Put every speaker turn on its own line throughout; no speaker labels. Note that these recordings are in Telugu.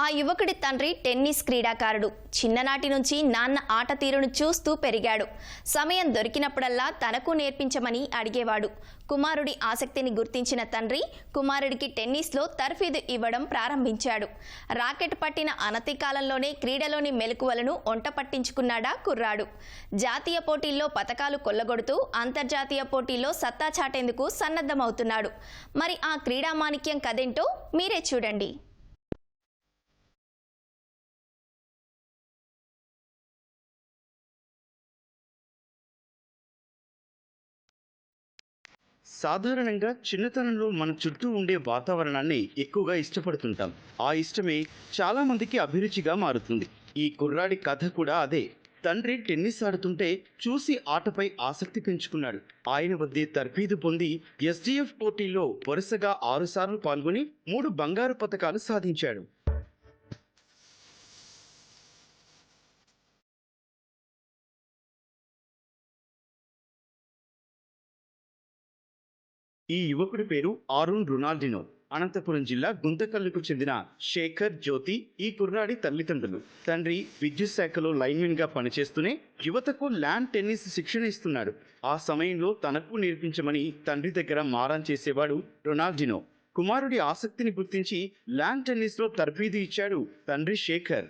ఆ యువకుడి తండ్రి టెన్నిస్ క్రీడాకారుడు. చిన్ననాటి నుంచి నాన్న ఆట తీరును చూస్తూ పెరిగాడు. సమయం దొరికినప్పుడల్లా తనకు నేర్పించమని అడిగేవాడు. కుమారుడి ఆసక్తిని గుర్తించిన తండ్రి కుమారుడికి టెన్నిస్లో తర్ఫీదు ఇవ్వడం ప్రారంభించాడు. రాకెట్ పట్టిన అనతి కాలంలోనే క్రీడలోని మెలకువలను ఒంట పట్టించుకున్నాడా కుర్రాడు. జాతీయ పోటీల్లో పథకాలు కొల్లగొడుతూ అంతర్జాతీయ పోటీల్లో సత్తా చాటేందుకు సన్నద్ధమవుతున్నాడు. మరి ఆ క్రీడా మాణిక్యం కదేంటో మీరే చూడండి.
సాధారణంగా చిన్నతనంలో మన చుట్టూ ఉండే వాతావరణాన్ని ఎక్కువగా ఇష్టపడుతుంటాం. ఆ ఇష్టమే చాలా మందికి అభిరుచిగా మారుతుంది. ఈ కుర్రాడి కథ కూడా అదే. తండ్రి టెన్నిస్ ఆడుతుంటే చూసి ఆటపై ఆసక్తి పెంచుకున్నాడు. ఆయన వద్దే తర్ఫీదు పొంది ఎస్డిఎఫ్ పోటీలో వరుసగా ఆరుసార్లు పాల్గొని మూడు బంగారు పతకాలు సాధించాడు. ఈ యువకుడి పేరు ఆరుణ్ రొనాల్డినో అనంతపురం జిల్లా గుంతకల్లుకు చెందిన శేఖర్ జ్యోతి ఈ కుర్రాడి తల్లిదండ్రులు. తండ్రి విద్యుత్ శాఖలో లైన్మెన్గా పనిచేస్తూనే యువతకు ల్యాండ్ టెన్నిస్ శిక్షణ ఇస్తున్నాడు. ఆ సమయంలో తనకు నేర్పించమని తండ్రి దగ్గర మారం చేసేవాడు రొనాల్డినో కుమారుడి ఆసక్తిని గుర్తించి ల్యాండ్ టెన్నిస్లో తర్ఫీదు ఇచ్చాడు తండ్రి శేఖర్.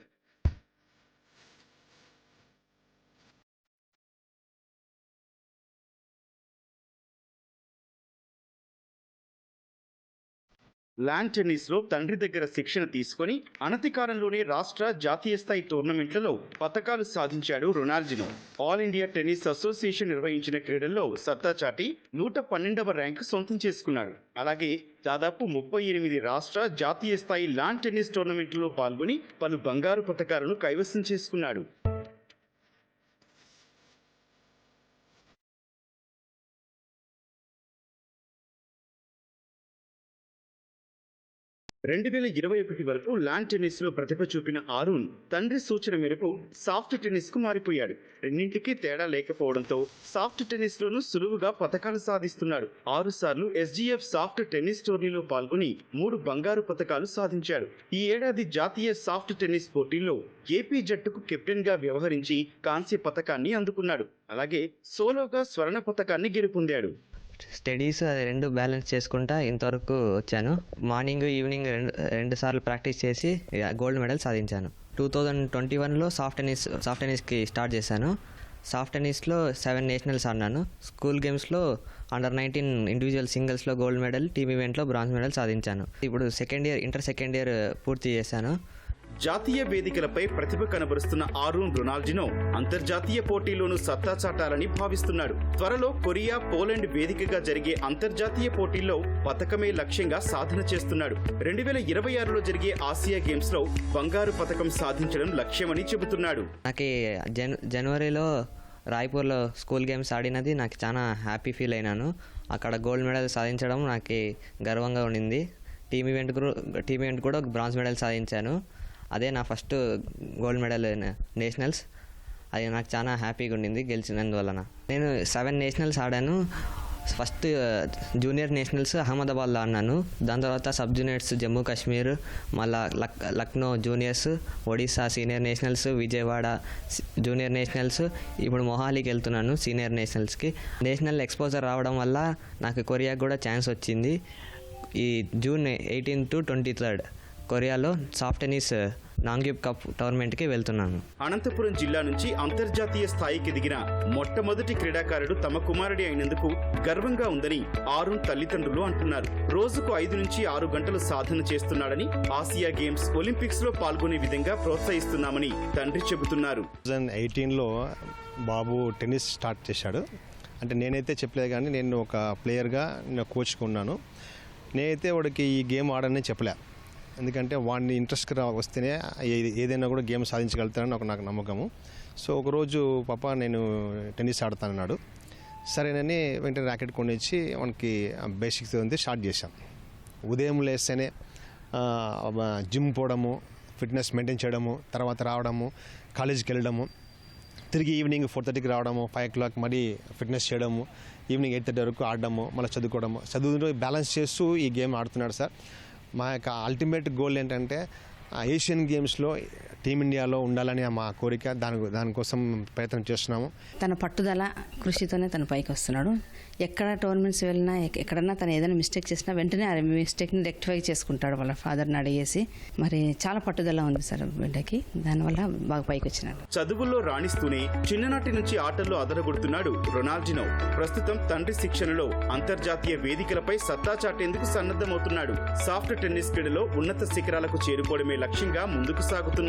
ల్యాండ్ టెన్నిస్లో తండ్రి దగ్గర శిక్షణ తీసుకొని అనతి కాలంలోనే రాష్ట్ర జాతీయ స్థాయి టోర్నమెంట్లలో పతకాలు సాధించాడు Ronaldinho. All India tennis association నిర్వహించిన క్రీడల్లో సత్తా చాటి నూట పన్నెండవ ర్యాంకు సొంతం చేసుకున్నాడు. అలాగే దాదాపు ముప్పై ఎనిమిది రాష్ట్ర జాతీయ స్థాయి ల్యాండ్ టెన్నిస్ టోర్నమెంట్లో పాల్గొని పలు బంగారు పతకాలను కైవసం చేసుకున్నాడు. రెండు వేల ఇరవై ఒకటి వరకు ల్యాండ్ టెన్నిస్లో ప్రతిభ చూపిన ఆరుణ్ తండ్రి సూచన మేరకు సాఫ్ట్ టెన్నిస్కు మారిపోయాడు. రెండింటికి తేడా లేకపోవడంతో సాఫ్ట్ టెన్నిస్ లోనూ సులువుగా పతకాలు సాధిస్తున్నాడు. ఆరు సార్లు ఎస్జీఎఫ్ సాఫ్ట్ టెన్నిస్ టోర్నీలో పాల్గొని మూడు బంగారు పతకాలు సాధించాడు. ఈ ఏడాది జాతీయ సాఫ్ట్ టెన్నిస్ పోటీల్లో ఏపీ జట్టుకు కెప్టెన్గా వ్యవహరించి కాంస్య పతకాన్ని అందుకున్నాడు. అలాగే సోలోగా స్వర్ణ పతకాన్ని గెలుపొందాడు.
స్టడీస్ అది రెండు బ్యాలెన్స్ చేసుకుంటా ఇంతవరకు వచ్చాను. మార్నింగ్ ఈవినింగ్ రెండు రెండు సార్లు ప్రాక్టీస్ చేసి గోల్డ్ మెడల్ సాధించాను. టూ థౌజండ్ ట్వంటీ వన్లో సాఫ్ట్ టెన్నిస్ సాఫ్ట్ టెన్నిస్కి స్టార్ట్ చేశాను. సాఫ్ట్ టెన్నిస్లో సెవెన్ నేషనల్స్ ఆడినాను. స్కూల్ గేమ్స్లో అండర్ నైన్టీన్ ఇండివిజువల్ సింగిల్స్లో గోల్డ్ మెడల్ టీమ్ ఈవెంట్లో బ్రాంజ్ మెడల్ సాధించాను. ఇప్పుడు second year inter second year పూర్తి చేశాను.
జాతీయ వేదికలపై ప్రతిభ కనబరుస్తున్న ఆరుణ్ రొనాల్డినో అంతర్జాతీయ పోటీలోనూ సత్తా చాటాలని భావిస్తున్నాడు. త్వరలో కొరియా పోలాండ్ వేదికగా జరిగే అంతర్జాతీయ పోటీల్లో పతకమే లక్ష్యంగా సాధన చేస్తున్నాడు. రెండు వేల ఇరవై ఆరులో జరిగే ఆసియా గేమ్స్లో బంగారు పతకం సాధించడం లక్ష్యమని చెబుతున్నాడు.
నాకు జన్ జనవరిలో రాయ్పూర్లో స్కూల్ గేమ్స్ ఆడినది నాకు చాలా హ్యాపీ ఫీల్ అయినాను. అక్కడ గోల్డ్ మెడల్ సాధించడం నాకు గర్వంగా ఉండింది. టీమ్ ఈవెంట్ టీమ్ ఈవెంట్ కూడా బ్రాంజ్ మెడల్ సాధించాను. అదే నా ఫస్ట్ గోల్డ్ మెడల్ నేషనల్స్. అది నాకు చాలా హ్యాపీగా ఉండింది గెలిచినందువలన. నేను సెవెన్ నేషనల్స్ ఆడాను. ఫస్ట్ జూనియర్ నేషనల్స్ అహ్మదాబాద్లో ఆడినాను. దాని తర్వాత సబ్ జూనియర్స్ జమ్మూ కాశ్మీర్ మళ్ళా luck Lucknow juniors Odisha senior nationals Vijayawada junior nationals ఇప్పుడు మొహాలీకి వెళ్తున్నాను సీనియర్ నేషనల్స్కి. నేషనల్ ఎక్స్పోజర్ రావడం వల్ల నాకు కొరియాకి కూడా ఛాన్స్ వచ్చింది. ఈ June eighteen to twenty third. కొరియాలో సాఫ్ట్ టెన్నిస్ నాంగ్యూబ్ కప్ టోర్నమెంట్కి వెళ్తున్నాను.
అనంతపురం జిల్లా నుంచి అంతర్జాతీయ స్థాయికి దిగిన మొట్టమొదటి క్రీడాకారుడు తమ కుమారుడి అయినందుకు గర్వంగా ఉందని ఆరుణ్ తల్లిదండ్రులు అంటున్నారు. రోజుకు ఐదు నుంచి ఆరు గంటలు సాధన చేస్తున్నాడని ఆసియా గేమ్స్ ఒలింపిక్స్లో పాల్గొనే విధంగా ప్రోత్సహిస్తున్నామని తండ్రి చెబుతున్నారు.
ఎయిటీన్లో బాబు టెన్నిస్ స్టార్ట్ చేశాడు. అంటే నేనైతే చెప్పలేదు కానీ నేను ఒక ప్లేయర్గా నేను కోచ్గా ఉన్నాను. నేనైతే వాడికి ఈ గేమ్ ఆడని చెప్పలే. ఎందుకంటే వాడిని ఇంట్రెస్ట్కి రా వస్తేనే ఏ- ఏదైనా కూడా గేమ్ సాధించగలుగుతానని ఒక నాకు నమ్మకము. సో ఒకరోజు పాప నేను టెన్నిస్ ఆడతానన్నాడు. సరేనని వెంటనే ర్యాకెట్ కొనిచ్చి మనకి బేసిక్స్ ఉంది స్టార్ట్ చేశాం. ఉదయం లేస్తేనే జిమ్ పోవడము ఫిట్నెస్ మెయింటైన్ చేయడము తర్వాత రావడము కాలేజీకి వెళ్ళడము తిరిగి ఈవినింగ్ ఫోర్ థర్టీకి రావడము ఫైవ్ ఓ క్లాక్ మళ్ళీ ఫిట్నెస్ చేయడము ఈవినింగ్ ఎయిట్ థర్టీ వరకు ఆడడము మళ్ళీ చదువుకోవడము. చదువులో బ్యాలెన్స్ చేస్తూ ఈ గేమ్ ఆడుతున్నాడు సార్. మా యొక్క అల్టిమేట్ గోల్ ఏంటంటే ఏషియన్ గేమ్స్లో టీమిండియాలో ఉండాలని మా కోరిక. దాని దానికోసం ప్రయత్నం చేస్తున్నాము.
తన పట్టుదల కృషితోనే తను పైకి వస్తున్నాడు. ఎక్కడ టోర్నమెంట్స్ వెళ్ళినా ఎక్- ఎక్కడన్నా తను ఏదైనా మిస్టేక్ చేసినా వెంటనే ఆ మిస్టేక్ని రెక్టిఫై చేసుకుంటాడు వాళ్ళ ఫాదర్ని అడిగేసి. మరి చాలా పట్టుదల ఉంది సార్ బిడ్డకి. దానివల్ల బాగా పైకి వచ్చినాడు.
చదువుల్లో రాణిస్తూనే చిన్ననాటి నుంచి ఆటల్లో అదరగొడుతున్నాడు రొనాల్డినో. ప్రస్తుతం తండ్రి శిక్షణలో అంతర్జాతీయ వేదికలపై సత్తా చాటేందుకు సన్నద్ధమవుతున్నాడు. సాఫ్ట్ టెన్నిస్ క్రీడలో ఉన్నత శిఖరాలకు చేరుకోవడమే లక్ష్యంగా ముందుకు సాగుతున్నాడు.